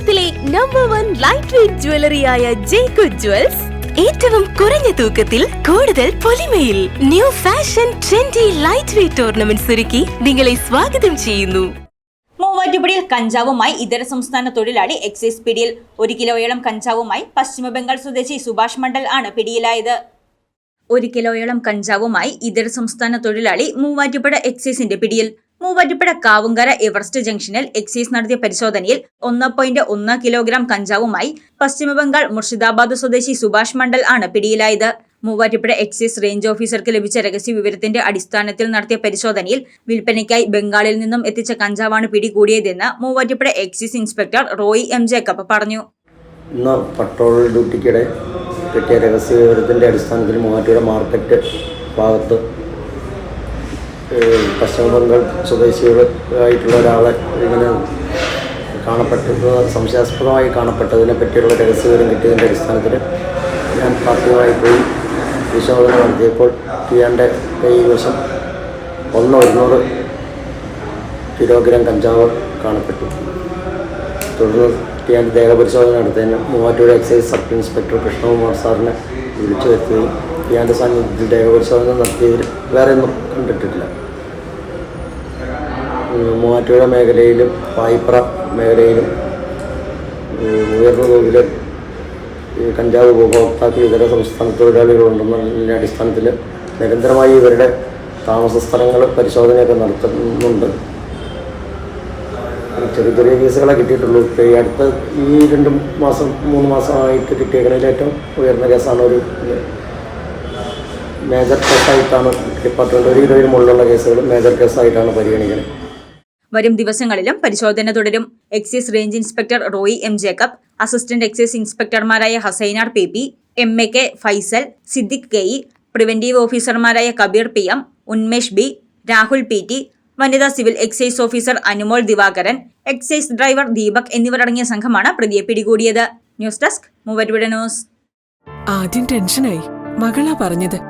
കേരളത്തിലെ number one light weight ജ്വല്ലറിയായ ജേക്കു jewels ഏറ്റവും കുറഞ്ഞ തൂക്കത്തിൽ കൂടുതൽ പൊലിമയിൽ new fashion trendy light weight ornaments ഒരുക്കി നിങ്ങളെ സ്വാഗതം ചെയ്യുന്നു. മൂവാറ്റുപുഴയിൽ കഞ്ചാവുമായി ഇതര സംസ്ഥാന തൊഴിലാളി എക്സൈസ് പിടിയിൽ ഒരു കിലോയോളം കഞ്ചാവുമായി പശ്ചിമ ബംഗാൾ സ്വദേശി സുഭാഷ് മണ്ഡൽ ആണ് പിടിയിലായത്. ഒരു കിലോയോളം കഞ്ചാവുമായി ഇതര സംസ്ഥാന തൊഴിലാളി മൂവാറ്റുപുഴ എക്സൈസിന്റെ പിടിയിൽ മൂവാറ്റുപുഴ കാവുങ്കര എവറസ്റ്റ് ജംഗ്ഷനിൽ എക്സൈസ് നടത്തിയ പരിശോധനയിൽ ഒന്ന് പോയിന്റ് ഒന്ന് കിലോഗ്രാം കഞ്ചാവുമായി പശ്ചിമബംഗാൾ മുർഷിദാബാദ് സ്വദേശി സുഭാഷ് മണ്ഡൽ ആണ് പിടിയിലായത്. മൂവാറ്റുപുഴ എക്സൈസ് റേഞ്ച് ഓഫീസർക്ക് ലഭിച്ച രഹസ്യ വിവരത്തിന്റെ അടിസ്ഥാനത്തിൽ നടത്തിയ പരിശോധനയിൽ വിൽപ്പനയ്ക്കായി ബംഗാളിൽ നിന്നും എത്തിച്ച കഞ്ചാവാണ് പിടികൂടിയതെന്ന് Muvattupuzha excise inspector Roy M Jacob പറഞ്ഞു. ഇന്ന് പട്രോൾ ഡ്യൂട്ടിക്കിടെ കിട്ടിയ രഹസ്യ വിവരത്തിന്റെ അടിസ്ഥാനത്തിൽ മൂവാറ്റുപുഴ മാർക്കറ്റ് ഭാഗത്ത് പശ്ചിമ ബംഗാൾ സ്വദേശികളായിട്ടുള്ള ഒരാളെ ഇങ്ങനെ കാണപ്പെട്ടത് സംശയാസ്പദമായി കാണപ്പെട്ടതിനെ പറ്റിയുള്ള രഹസ്യവിവരം കിട്ടിയതിന്റെ അടിസ്ഥാനത്തിൽ ഞാൻ പാർട്ടിയുമായി പോയി വിശോധന നടത്തിയപ്പോൾ ഇയാളുടെ കൈവശം ഒന്ന് ഒരുന്നൂറ് കിലോഗ്രാം കഞ്ചാവ് കാണപ്പെട്ടു. തുടർന്ന് ടിയാന്റെ ദേഹപരിശോധന നടത്തിയതിന് Muvattur excise sub inspector Krishnakumar സാറിനെ വിളിച്ചു വരുത്തുകയും ഇയാളുടെ സാന്നിധ്യത്തിൽ ദേഹപരിശോധന നടത്തിയതിൽ വേറെ ഒന്നും കണ്ടിട്ടില്ല മൂവാറ്റുപുഴ മേഖലയിലും പായിപ്ര മേഖലയിലും ഉയർന്ന തോതിൽ കഞ്ചാവ് ഉപഭോക്താക്കൾ ഇതര സംസ്ഥാന തൊഴിലാളികളുണ്ടെന്നതിന്റെ അടിസ്ഥാനത്തിൽ നിരന്തരമായി ഇവരുടെ താമസ സ്ഥലങ്ങൾ പരിശോധനയൊക്കെ നടത്തുന്നുണ്ട്. ചെറിയ ചെറിയ കേസുകളെ കിട്ടിയിട്ടുള്ളൂ. ഈ അടുത്ത ഈ രണ്ട് മാസം മൂന്ന് മാസമായിട്ട് കിട്ടിയേക്കണതിൽ ഏറ്റവും ഉയർന്ന കേസാണ് ഒരു മേജർ കേസായിട്ടാണ് ഡിപ്പാർട്ട്മെന്റ് ഒരു കിലോയിൽ മുകളിലുള്ള കേസുകൾ മേജർ കേസായിട്ടാണ് പരിഗണിക്കുന്നത് വരും ദിവസങ്ങളിലും പരിശോധന തുടരും. Excise range inspector Roy M Jacob assistant excise ഇൻസ്പെക്ടർമാരായ Hasainar P P M A K Faisal Siddique K E preventive ഓഫീസർമാരായ Kabeer P M Unmesh B Rahul P T വനിതാ civil excise officer Anumol Divakaran excise driver Deepak എന്നിവരടങ്ങിയ സംഘമാണ് പ്രതിയെ പിടികൂടിയത്. News desk മൂവരുടെ news. ആദ്യം ടെൻഷനായി. മകളാ പറഞ്ഞത്.